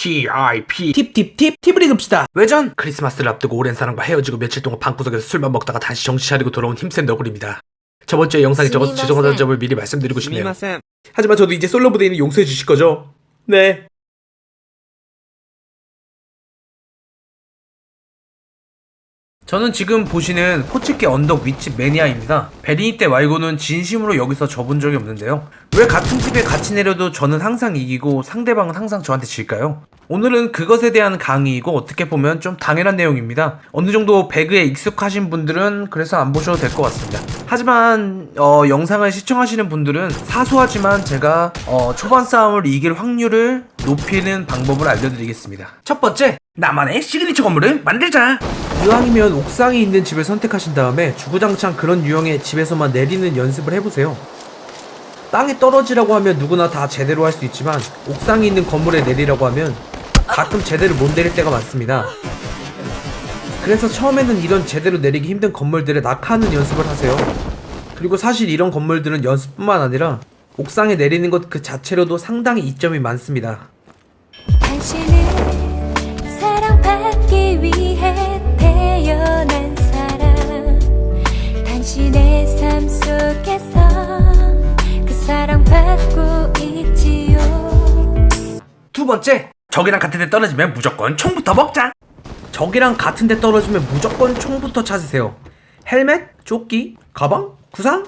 TIP 팁팁팁. 팁을 읽읍시다. 외전. 크리스마스를 앞두고 오랜 사랑과 헤어지고 며칠 동안 방구석에서 술만 먹다가 다시 정신 차리고 돌아온 힘센 너구리입니다. 저번 주에 영상이 적어서 죄송하다는 점을 미리 말씀드리고 싶네요. 하지만 저도 이제 솔로 무대는 용서해 주실 거죠? 네. 저는 지금 보시는 포츠키 언덕 윗집 매니아입니다. 베리니 때 말고는 진심으로 여기서 져본 적이 없는데요. 왜 같은 집에 같이 내려도 저는 항상 이기고 상대방은 항상 저한테 질까요? 오늘은 그것에 대한 강의이고 어떻게 보면 좀 당연한 내용입니다. 어느 정도 배그에 익숙하신 분들은 그래서 안 보셔도 될 것 같습니다. 하지만 어, 영상을 시청하시는 분들은 사소하지만 제가 어, 초반 싸움을 이길 확률을 높이는 방법을 알려드리겠습니다. 첫 번째, 나만의 시그니처 건물을 만들자. 이왕이면 옥상에 있는 집을 선택하신 다음에 주구장창 그런 유형의 집에서만 내리는 연습을 해보세요. 땅에 떨어지라고 하면 누구나 다 제대로 할 수 있지만 옥상에 있는 건물에 내리라고 하면 가끔 제대로 못 내릴 때가 많습니다. 그래서 처음에는 이런 제대로 내리기 힘든 건물들에 낙하하는 연습을 하세요. 그리고 사실 이런 건물들은 연습뿐만 아니라 옥상에 내리는 것 그 자체로도 상당히 이점이 많습니다. 그두 번째, 적이랑 같은 데 떨어지면 무조건 총부터 먹자. 적이랑 같은 데 떨어지면 무조건 총부터 찾으세요. 헬멧, 조끼, 가방, 구상?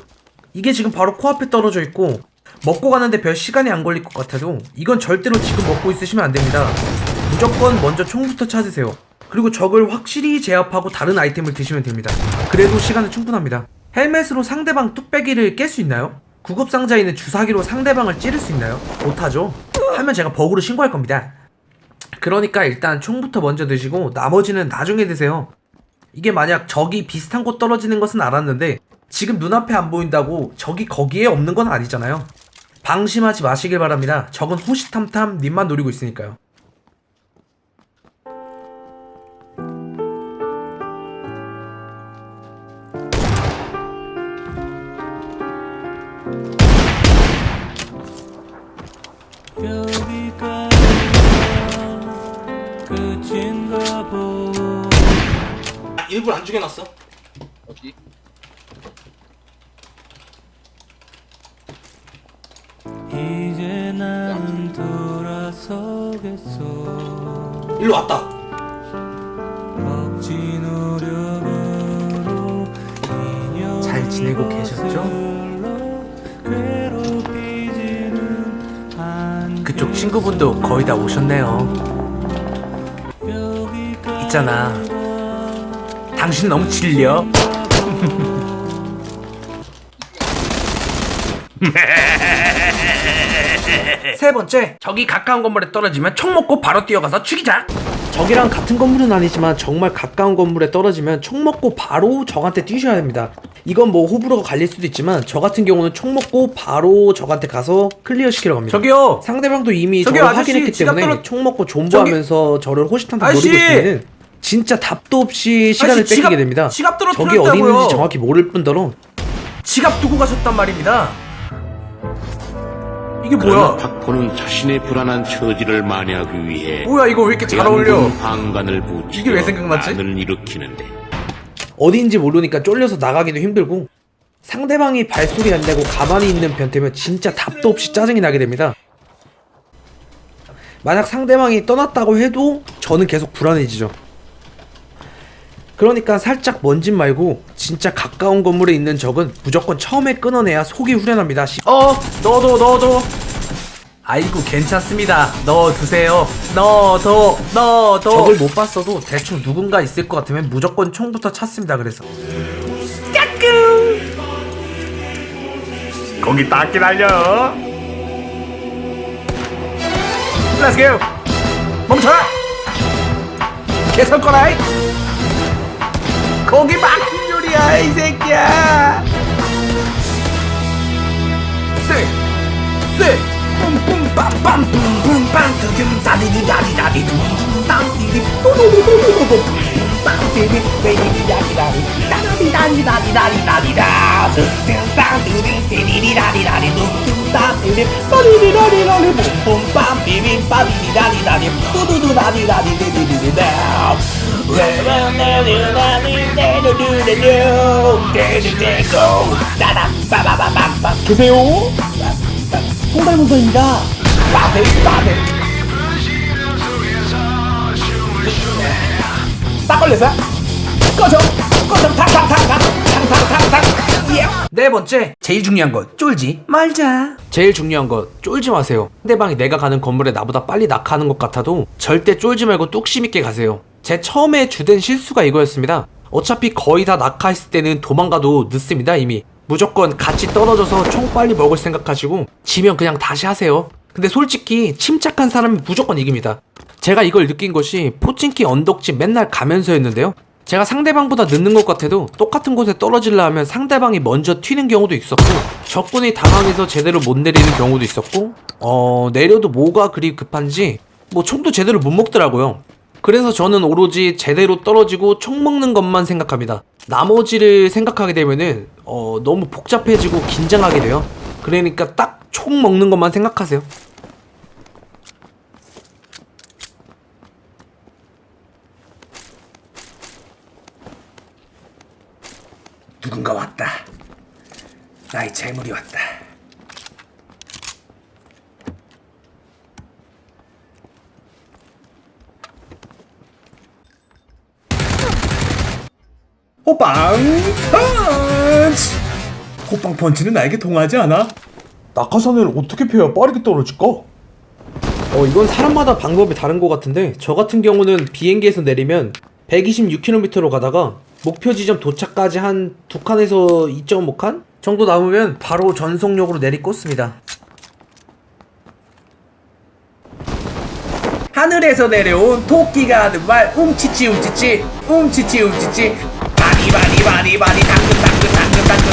이게 지금 바로 코앞에 떨어져 있고 먹고 가는데 별 시간이 안 걸릴 것 같아도 이건 절대로 지금 먹고 있으시면 안 됩니다. 무조건 먼저 총부터 찾으세요. 그리고 적을 확실히 제압하고 다른 아이템을 드시면 됩니다. 그래도 시간은 충분합니다. 헬멧으로 상대방 뚝배기를 깰 수 있나요? 구급 상자에 있는 주사기로 상대방을 찌를 수 있나요? 못하죠. 하면 제가 버그로 신고할 겁니다. 그러니까 일단 총부터 먼저 드시고 나머지는 나중에 드세요. 이게 만약 적이 비슷한 곳 떨어지는 것은 알았는데 지금 눈앞에 안 보인다고 적이 거기에 없는 건 아니잖아요. 방심하지 마시길 바랍니다. 적은 호시탐탐 님만 노리고 있으니까요. 일부러 안 죽여놨어. 어디? 이제 나는 돌아서겠어 일로 왔다. 잘 지내고 계셨죠? 그쪽 친구분도 거의 다 오셨네요. 있잖아. 당신 너무 질려. 세 번째, 적이 가까운 건물에 떨어지면 총 먹고 바로 뛰어가서 죽이자. 적이랑 같은 건물은 아니지만 정말 가까운 건물에 떨어지면 총 먹고 바로 적한테 뛰셔야 됩니다. 이건 뭐 호불호가 갈릴 수도 있지만 저 같은 경우는 총 먹고 바로 적한테 가서 클리어 시키러 갑니다. 저기요. 상대방도 이미 저기요, 저를 아저씨, 확인했기 지갑 때문에 떨어- 총 먹고 존버하면서 저를 호시탐탐 아저씨! 노리고 있으면 진짜 답도 없이 시간을 아저씨, 뺏기게 지갑- 됩니다. 지갑 떨어뜨렸다고요. 적이 어디 있는지 정확히 모를 뿐더러 지갑 두고 가셨단 말입니다. 이게 그러나 뭐야? 박포는 자신의 불안한 처지를 만회하기 위해 뭐야 이거 왜 이렇게 잘 어울려? 방관을 부치며 이게 왜 생각났지? 난을 일으키는데 어디인지 모르니까 쫄려서 나가기도 힘들고 상대방이 발소리 안 내고 가만히 있는 변태면 진짜 답도 없이 짜증이 나게 됩니다. 만약 상대방이 떠났다고 해도 저는 계속 불안해지죠. 그러니까 살짝 먼진 말고 진짜 가까운 건물에 있는 적은 무조건 처음에 끊어내야 속이 후련합니다. 시- 어, 넣어도 넣어도. 아이고 괜찮습니다. 넣어두세요. 넣어도 넣어도. 적을 못 봤어도 대충 누군가 있을 것 같으면 무조건 총부터 찾습니다. 그래서 거기 딱 기다려. Let's go. 멈춰라. 계속 거라. 거기 막힌 요리야 이 새끼야. 쎄, 쎄. 뿜뿜 빰빰 뿜뿜 뚜금 다디디 다디다디 둥둥 땅디디 또로로로로로 빰디디 베이디 다디다디 다디다디 다디다디 다디다 띠리 빠리리라리라리 붐붐빰 비빔 빠리리라리라리 뚜두두라리라리리리리리 계세요? 송달문서입니다 빠세 빠세 딱 걸렸어요? 꺼져 꺼져 탕탕탕탕 탕탕탕탕 예네 번째, 제일 중요한 것, 쫄지 말자. 제일 중요한 것, 쫄지 마세요. 상대방이 내가 가는 건물에 나보다 빨리 낙하하는 것 같아도 절대 쫄지 말고 뚝심 있게 가세요. 제 처음에 주된 실수가 이거였습니다. 어차피 거의 다 낙하했을 때는 도망가도 늦습니다, 이미. 무조건 같이 떨어져서 총 빨리 먹을 생각하시고, 지면 그냥 다시 하세요. 근데 솔직히 침착한 사람이 무조건 이깁니다. 제가 이걸 느낀 것이 포친키 언덕집 맨날 가면서였는데요. 제가 상대방보다 늦는 것 같아도 똑같은 곳에 떨어질라 하면 상대방이 먼저 튀는 경우도 있었고 적군이 당황해서 제대로 못 내리는 경우도 있었고 어 내려도 뭐가 그리 급한지 뭐 총도 제대로 못 먹더라고요. 그래서 저는 오로지 제대로 떨어지고 총 먹는 것만 생각합니다. 나머지를 생각하게 되면은 어 너무 복잡해지고 긴장하게 돼요. 그러니까 딱 총 먹는 것만 생각하세요 누군가 왔다. 나의 재물이 왔다. 호빵 펀치! 호빵 펀치는 나에게 통하지 않아? 낙하산을 어떻게 펴야 빠르게 떨어질까? 어, 이건 사람마다 방법이 다른 것 같은데, 저 같은 경우는 비행기에서 내리면 126km로 가다가 목표 지점 도착까지 한 두 칸에서 2.5칸 정도 남으면 바로 전속력으로 내리꽂습니다. 하늘에서 내려온 토끼가 하는 말. 웅치치 웅치치. 웅치치 웅치치. 바리 바리 바리 바리 당근 당근 당근